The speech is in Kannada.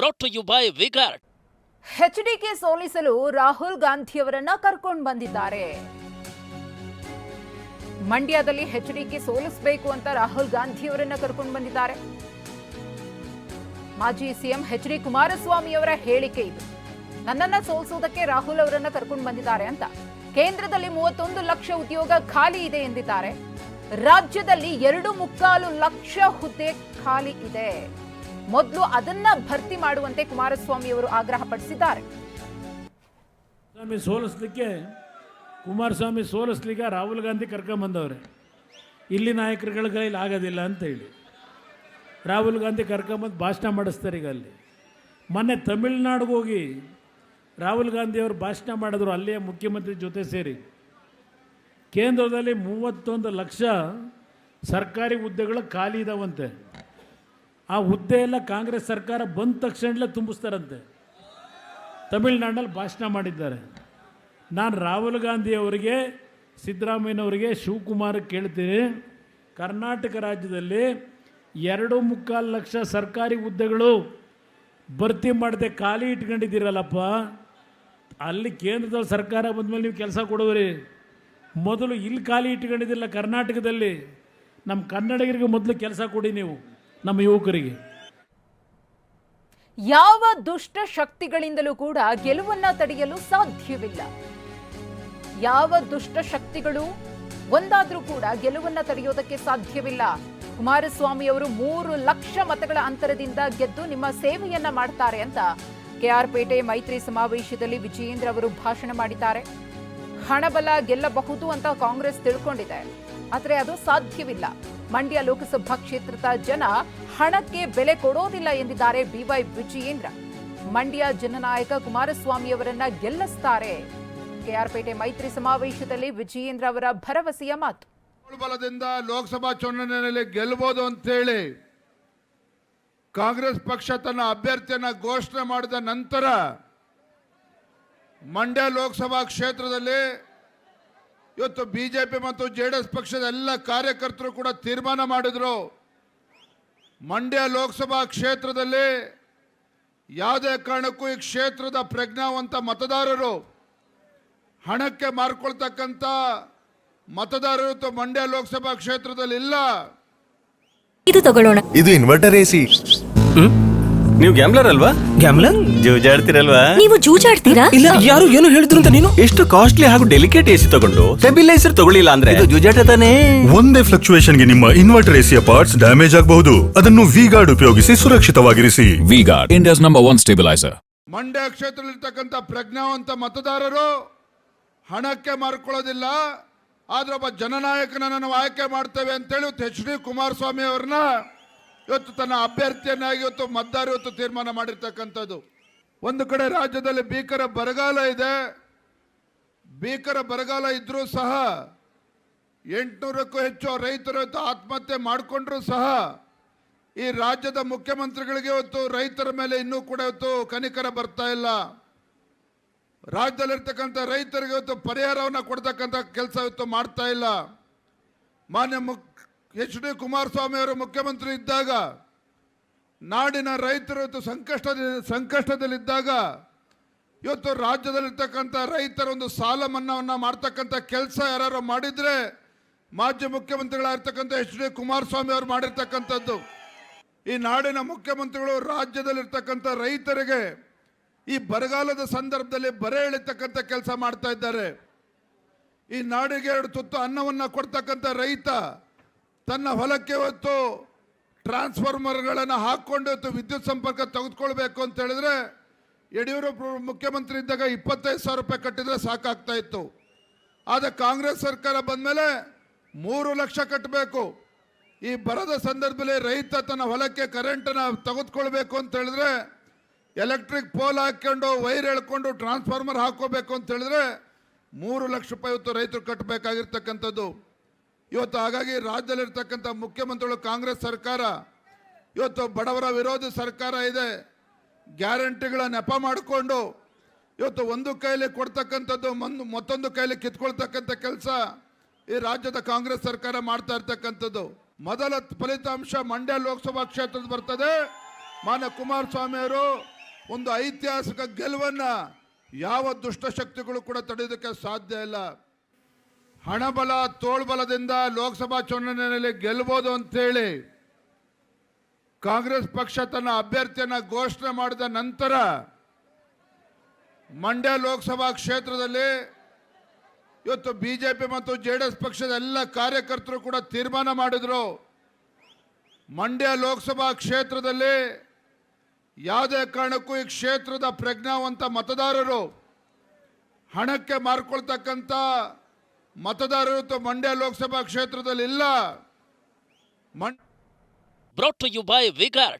Brought you by V Guard HDK ಸೋಲಿಸಲು ರಾಹುಲ್ ಗಾಂಧಿಯವರನ್ನ ಕರ್ಕೊಂಡು ಬಂದಿದ್ದಾರೆ. ಮಂಡ್ಯದಲ್ಲಿ ಎಚ್ಡಿಕೆ ಸೋಲಿಸಬೇಕು ಅಂತ ರಾಹುಲ್ ಗಾಂಧಿಯವರನ್ನ ಕರ್ಕೊಂಡು ಬಂದಿದ್ದಾರೆ. ಮಾಜಿ ಸಿಎಂ ಎಚ್ ಡಿ ಕುಮಾರಸ್ವಾಮಿ ಅವರ ಹೇಳಿಕೆ ಇದು. ನನ್ನನ್ನ ಸೋಲಿಸುವುದಕ್ಕೆ ರಾಹುಲ್ ಅವರನ್ನ ಕರ್ಕೊಂಡು ಬಂದಿದ್ದಾರೆ ಅಂತ. ಕೇಂದ್ರದಲ್ಲಿ ಮೂವತ್ತೊಂದು ಲಕ್ಷ ಉದ್ಯೋಗ ಖಾಲಿ ಇದೆ ಎಂದಿದ್ದಾರೆ. ರಾಜ್ಯದಲ್ಲಿ ಎರಡು ಮುಕ್ಕಾಲು ಲಕ್ಷ ಹುದ್ದೆ ಖಾಲಿ ಇದೆ. ಮೊದಲು ಅದನ್ನ ಭರ್ತಿ ಮಾಡುವಂತೆ ಕುಮಾರಸ್ವಾಮಿ ಅವರು ಆಗ್ರಹ ಪಡಿಸಿದ್ದಾರೆ. ಸೋಲಿಸ್ಲಿಕ್ಕೆ, ಕುಮಾರಸ್ವಾಮಿ ಸೋಲಿಸ್ಲಿಕ್ಕೆ ರಾಹುಲ್ ಗಾಂಧಿ ಕರ್ಕೊಂಬಂದವ್ರೆ ಇಲ್ಲಿ ನಾಯಕರುಗಳ ಕೈಲಿ ಆಗೋದಿಲ್ಲ ಅಂತ ಹೇಳಿ. ರಾಹುಲ್ ಗಾಂಧಿ ಕರ್ಕೊಂಬಂದು ಭಾಷಣ ಮಾಡಿಸ್ತಾರೆ ಈಗ ಅಲ್ಲಿ. ಮೊನ್ನೆ ತಮಿಳ್ನಾಡಿಗೆ ಹೋಗಿ ರಾಹುಲ್ ಗಾಂಧಿ ಅವರು ಭಾಷಣ ಮಾಡಿದ್ರು, ಅಲ್ಲಿಯ ಮುಖ್ಯಮಂತ್ರಿ ಜೊತೆ ಸೇರಿ. ಕೇಂದ್ರದಲ್ಲಿ ಮೂವತ್ತೊಂದು ಲಕ್ಷ ಸರ್ಕಾರಿ ಹುದ್ದೆಗಳು ಖಾಲಿ ಇದಾವಂತೆ. ಆ ಹುದ್ದೆ ಎಲ್ಲ ಕಾಂಗ್ರೆಸ್ ಸರ್ಕಾರ ಬಂದ ತಕ್ಷಣಲೇ ತುಂಬಿಸ್ತಾರಂತೆ. ತಮಿಳ್ನಾಡಲ್ಲಿ ಭಾಷಣ ಮಾಡಿದ್ದಾರೆ. ನಾನು ರಾಹುಲ್ ಗಾಂಧಿ ಅವರಿಗೆ ಸಿದ್ದರಾಮಯ್ಯನವರಿಗೆ ಶಿವಕುಮಾರ್ ಕೇಳ್ತೀನಿ. ಕರ್ನಾಟಕ ರಾಜ್ಯದಲ್ಲಿ ಎರಡು ಮುಕ್ಕಾಲು ಲಕ್ಷ ಸರ್ಕಾರಿ ಹುದ್ದೆಗಳು ಭರ್ತಿ ಮಾಡದೆ ಖಾಲಿ ಇಟ್ಕೊಂಡಿದ್ದೀರಲ್ಲಪ್ಪ. ಅಲ್ಲಿ ಕೇಂದ್ರದಲ್ಲಿ ಸರ್ಕಾರ ಬಂದಮೇಲೆ ನೀವು ಕೆಲಸ ಕೊಡುವರಿ. ಮೊದಲು ಇಲ್ಲಿ ಖಾಲಿ ಇಟ್ಕೊಂಡಿದ್ದಿಲ್ಲ ಕರ್ನಾಟಕದಲ್ಲಿ. ನಮ್ಮ ಕನ್ನಡಿಗರಿಗೆ ಮೊದಲು ಕೆಲಸ ಕೊಡಿ ನೀವು. ನಮ್ಮ ಯುವಕರಿಗೆ. ಯಾವ ದುಷ್ಟ ಶಕ್ತಿಗಳಿಂದಲೂ ಕೂಡ ಗೆಲುವನ್ನ ತಡೆಯಲು ಸಾಧ್ಯವಿಲ್ಲ. ಯಾವ ದುಷ್ಟ ಶಕ್ತಿಗಳು ಒಂದಾದ್ರೂ ಕೂಡ ಗೆಲುವನ್ನ ತಡೆಯೋದಕ್ಕೆ ಸಾಧ್ಯವಿಲ್ಲ. ಕುಮಾರಸ್ವಾಮಿ ಅವರು ಮೂರು ಲಕ್ಷ ಮತಗಳ ಅಂತರದಿಂದ ಗೆದ್ದು ನಿಮ್ಮ ಸೇವೆಯನ್ನ ಮಾಡ್ತಾರೆ ಅಂತ ಕೆಆರ್ಪೇಟೆ ಮೈತ್ರಿ ಸಮಾವೇಶದಲ್ಲಿ ವಿಜಯೇಂದ್ರ ಅವರು ಭಾಷಣ ಮಾಡಿದ್ದಾರೆ. ಹಣಬಲ ಗೆಲ್ಲಬಹುದು ಅಂತ ಕಾಂಗ್ರೆಸ್ ತಿಳ್ಕೊಂಡಿದೆ. ಆದರೆ ಅದು ಸಾಧ್ಯವಿಲ್ಲ. ಮಂಡ್ಯ ಲೋಕಸಭಾ ಕ್ಷೇತ್ರದ ಜನ ಹಣಕ್ಕೆ ಬೆಲೆ ಕೊಡೋದಿಲ್ಲ ಎಂದಿದ್ದಾರೆ ಬಿವೈ ವಿಜಯೇಂದ್ರ. ಮಂಡ್ಯ ಜನನಾಯಕ ಕುಮಾರಸ್ವಾಮಿ ಅವರನ್ನ ಗೆಲ್ಲಿಸ್ತಾರೆ. ಕೆಆರ್ಪೇಟೆ ಮೈತ್ರಿ ಸಮಾವೇಶದಲ್ಲಿ ವಿಜಯೇಂದ್ರ ಅವರ ಭರವಸೆಯ ಮಾತು. ಬಲದಿಂದ ಲೋಕಸಭಾ ಚುನಾವಣೆಯಲ್ಲಿ ಗೆಲ್ಲಬಹುದು ಅಂತೇಳಿ ಕಾಂಗ್ರೆಸ್ ಪಕ್ಷ ತನ್ನ ಅಭ್ಯರ್ಥಿಯನ್ನ ಘೋಷಣೆ ಮಾಡಿದ ನಂತರ ಮಂಡ್ಯ ಲೋಕಸಭಾ ಕ್ಷೇತ್ರದಲ್ಲಿ ಇವತ್ತು ಬಿ ಜೆ ಪಿ ಮತ್ತು ಜೆ ಡಿ ಎಸ್ ಪಕ್ಷದ ಎಲ್ಲ ಕಾರ್ಯಕರ್ತರು ಕೂಡ ತೀರ್ಮಾನ ಮಾಡಿದರು. ಮಂಡ್ಯ ಲೋಕಸಭಾ ಕ್ಷೇತ್ರದಲ್ಲಿ ಯಾವುದೇ ಕಾರಣಕ್ಕೂ ಈ ಕ್ಷೇತ್ರದ ಪ್ರಜ್ಞಾವಂತ ಮತದಾರರು ಹಣಕ್ಕೆ ಮಾರ್ಕೊಳ್ತಕ್ಕಂಥ ಮತದಾರರು ಇವತ್ತು ಮಂಡ್ಯ ಲೋಕಸಭಾ ಕ್ಷೇತ್ರದಲ್ಲಿ ಇಲ್ಲ. ಇದು ತಗೊಳ್ಳೋಣ. ಇದು ಇನ್ವರ್ಟರ್ ಎಸಿ ನೀವು ಗ್ಯಾಮ್ಲರ್ ಅಲ್ವಾ? ಗ್ಯಾಮ್ಲರ್ ಜೂಜಾಡ್ತಿರಲ್ವಾ? ನೀವು ಜೂಜಾಡ್ತೀರಾ? ಇಲ್ಲ ಯಾರು ಏನು ಹೇಳಿದ್ರು ಅಂತ ನೀನು? ಎಷ್ಟು ಕಾಸ್ಟ್ಲಿ ಹಾಗೂ ಡೆಲಿಕೇಟ್ ಎಸಿ ತಗೊಂಡು ಸ್ಟೆಬಿಲೈಸರ್ ತಗೊಳ್ಳಿಲ್ಲ ಅಂದ್ರೆ? ಇದು ಜೂಜಾಟ ತಾನೇ? ಒಂದೇ ಫ್ಲಕ್ಚುಯೇಷನ್ಗೆ ನಿಮ್ಮ ಇನ್ವರ್ಟರ್ ಎಸಿಯ ಪಾರ್ಟ್ಸ್ ಡ್ಯಾಮೇಜ್ ಆಗಬಹುದು. ಅದನ್ನು ವಿ ಗಾರ್ಡ್ ಉಪಯೋಗಿಸಿ ಸುರಕ್ಷಿತವಾಗಿರಿಸಿ. V Guard India's number one stabiliser Mandya ಕ್ಷೇತ್ರದಲ್ಲಿರ್ತಕ್ಕಂಥ ಪ್ರಜ್ಞಾವಂತ ಮತದಾರರು ಹಣಕ್ಕೆ ಮಾರ್ಕೊಳ್ಳೋದಿಲ್ಲ. ಆದ್ರೆ ಒಬ್ಬ ಜನನಾಯಕನ ನಾವು ಆಯ್ಕೆ ಮಾಡ್ತೇವೆ ಅಂತೇಳಿ ಎಚ್ ಡಿ ಕುಮಾರಸ್ವಾಮಿ ಅವ್ರನ್ನ ಇವತ್ತು ತನ್ನ ಅಭ್ಯರ್ಥಿಯನ್ನಾಗಿ ಇವತ್ತು ಮತದಾರ ಇವತ್ತು ತೀರ್ಮಾನ ಮಾಡಿರ್ತಕ್ಕಂಥದ್ದು. ಒಂದು ಕಡೆ ರಾಜ್ಯದಲ್ಲಿ ಭೀಕರ ಬರಗಾಲ ಇದೆ. ಭೀಕರ ಬರಗಾಲ ಇದ್ದರೂ ಸಹ ಎಂಟುನೂರಕ್ಕೂ ಹೆಚ್ಚು ರೈತರು ಆತ್ಮಹತ್ಯೆ ಮಾಡಿಕೊಂಡ್ರೂ ಸಹ ಈ ರಾಜ್ಯದ ಮುಖ್ಯಮಂತ್ರಿಗಳಿಗೆ ಇವತ್ತು ರೈತರ ಮೇಲೆ ಇನ್ನೂ ಕೂಡ ಇವತ್ತು ಕನಿಕರ ಬರ್ತಾ ಇಲ್ಲ. ರಾಜ್ಯದಲ್ಲಿರ್ತಕ್ಕಂಥ ರೈತರಿಗೆ ಇವತ್ತು ಪರಿಹಾರವನ್ನು ಕೊಡ್ತಕ್ಕಂಥ ಕೆಲಸ ಇವತ್ತು ಮಾಡ್ತಾ ಇಲ್ಲ. ಮಾನ್ಯ ಮುಕ್ ಎಚ್ ಡಿ ಕುಮಾರಸ್ವಾಮಿ ಅವರು ಮುಖ್ಯಮಂತ್ರಿ ಇದ್ದಾಗ, ನಾಡಿನ ರೈತರು ಸಂಕಷ್ಟದ ಸಂಕಷ್ಟದಲ್ಲಿದ್ದಾಗ, ಇವತ್ತು ರಾಜ್ಯದಲ್ಲಿರ್ತಕ್ಕಂಥ ರೈತರ ಒಂದು ಸಾಲ ಮನ್ನಾವನ್ನು ಮಾಡ್ತಕ್ಕಂಥ ಕೆಲಸ ಯಾರು ಮಾಡಿದ್ರೆ, ಮಾಜಿ ಮುಖ್ಯಮಂತ್ರಿಗಳಾಗಿರ್ತಕ್ಕಂಥ ಎಚ್ ಡಿ ಕುಮಾರಸ್ವಾಮಿ ಅವರು ಮಾಡಿರ್ತಕ್ಕಂಥದ್ದು. ಈ ನಾಡಿನ ಮುಖ್ಯಮಂತ್ರಿಗಳು ರಾಜ್ಯದಲ್ಲಿರ್ತಕ್ಕಂಥ ರೈತರಿಗೆ ಈ ಬರಗಾಲದ ಸಂದರ್ಭದಲ್ಲಿ ಬರೆ ಎಳಿತಕ್ಕಂಥ ಕೆಲಸ ಮಾಡ್ತಾ ಇದ್ದಾರೆ. ಈ ನಾಡಿಗೆ ಎರಡು ತುತ್ತು ಅನ್ನವನ್ನು ಕೊಡ್ತಕ್ಕಂಥ ರೈತ ತನ್ನ ಹೊಲಕ್ಕೆ ಹೊತ್ತು ಟ್ರಾನ್ಸ್ಫಾರ್ಮರ್ಗಳನ್ನು ಹಾಕ್ಕೊಂಡು ಇವತ್ತು ವಿದ್ಯುತ್ ಸಂಪರ್ಕ ತೆಗೆದುಕೊಳ್ಬೇಕು ಅಂತ ಹೇಳಿದ್ರೆ ಯಡಿಯೂರಪ್ಪ ಮುಖ್ಯಮಂತ್ರಿ ಇದ್ದಾಗ ಇಪ್ಪತ್ತೈದು ಸಾವಿರ ರೂಪಾಯಿ ಕಟ್ಟಿದ್ರೆ ಸಾಕಾಗ್ತಾ ಇತ್ತು. ಆದರೆ ಕಾಂಗ್ರೆಸ್ ಸರ್ಕಾರ ಬಂದಮೇಲೆ ಮೂರು ಲಕ್ಷ ಕಟ್ಟಬೇಕು. ಈ ಬರದ ಸಂದರ್ಭದಲ್ಲಿ ರೈತ ತನ್ನ ಹೊಲಕ್ಕೆ ಕರೆಂಟನ್ನು ತೆಗೆದುಕೊಳ್ಬೇಕು ಅಂತ ಹೇಳಿದ್ರೆ ಎಲೆಕ್ಟ್ರಿಕ್ ಪೋಲ್ ಹಾಕ್ಕೊಂಡು ವೈರ್ ಎಳ್ಕೊಂಡು ಟ್ರಾನ್ಸ್ಫಾರ್ಮರ್ ಹಾಕೋಬೇಕು ಅಂತ ಹೇಳಿದ್ರೆ ಮೂರು ಲಕ್ಷ ರೂಪಾಯಿ ಇವತ್ತು ರೈತರು ಕಟ್ಟಬೇಕಾಗಿರ್ತಕ್ಕಂಥದ್ದು. ಇವತ್ತು ಹಾಗಾಗಿ ರಾಜ್ಯದಲ್ಲಿರ್ತಕ್ಕಂಥ ಮುಖ್ಯಮಂತ್ರಿಗಳು, ಕಾಂಗ್ರೆಸ್ ಸರ್ಕಾರ, ಇವತ್ತು ಬಡವರ ವಿರೋಧಿ ಸರ್ಕಾರ ಇದೆ. ಗ್ಯಾರಂಟಿಗಳ ನೆಪ ಮಾಡಿಕೊಂಡು ಇವತ್ತು ಒಂದು ಕೈಲಿ ಕೊಡ್ತಕ್ಕಂಥದ್ದು ಒಂದು ಮತ್ತೊಂದು ಕೈಲಿ ಕಿತ್ಕೊಳ್ತಕ್ಕಂಥ ಕೆಲಸ ಈ ರಾಜ್ಯದ ಕಾಂಗ್ರೆಸ್ ಸರ್ಕಾರ ಮಾಡ್ತಾ ಇರ್ತಕ್ಕಂಥದ್ದು. ಮೊದಲ ಫಲಿತಾಂಶ ಮಂಡ್ಯ ಲೋಕಸಭಾ ಕ್ಷೇತ್ರದ ಬರ್ತದೆ. ಮಾನ್ಯ ಕುಮಾರಸ್ವಾಮಿ ಅವರು ಒಂದು ಐತಿಹಾಸಿಕ ಗೆಲುವನ್ನ ಯಾವ ದುಷ್ಟಶಕ್ತಿಗಳು ಕೂಡ ತಡೆಯೋದಕ್ಕೆ ಸಾಧ್ಯ ಇಲ್ಲ. ಹಣಬಲ, ತೋಳ್ಬಲದಿಂದ ಲೋಕಸಭಾ ಚುನಾವಣೆಯಲ್ಲಿ ಗೆಲ್ಬೋದು ಅಂತೇಳಿ ಕಾಂಗ್ರೆಸ್ ಪಕ್ಷ ತನ್ನ ಅಭ್ಯರ್ಥಿಯನ್ನು ಘೋಷಣೆ ಮಾಡಿದ ನಂತರ ಮಂಡ್ಯ ಲೋಕಸಭಾ ಕ್ಷೇತ್ರದಲ್ಲಿ ಇವತ್ತು ಬಿಜೆಪಿ ಮತ್ತು ಜೆ ಡಿ ಎಸ್ ಪಕ್ಷದ ಎಲ್ಲ ಕಾರ್ಯಕರ್ತರು ಕೂಡ ತೀರ್ಮಾನ ಮಾಡಿದರು. ಮಂಡ್ಯ ಲೋಕಸಭಾ ಕ್ಷೇತ್ರದಲ್ಲಿ ಯಾವುದೇ ಕಾರಣಕ್ಕೂ ಈ ಕ್ಷೇತ್ರದ ಪ್ರಜ್ಞಾವಂತ ಮತದಾರರು ಹಣಕ್ಕೆ ಮಾರ್ಕೊಳ್ತಕ್ಕಂಥ ಮತದಾರರು ಮಂಡ್ಯ ಲೋಕಸಭಾ ಕ್ಷೇತ್ರದಲ್ಲಿ ಇಲ್ಲ. ಮಂ ಯು ಬೈ Vigard.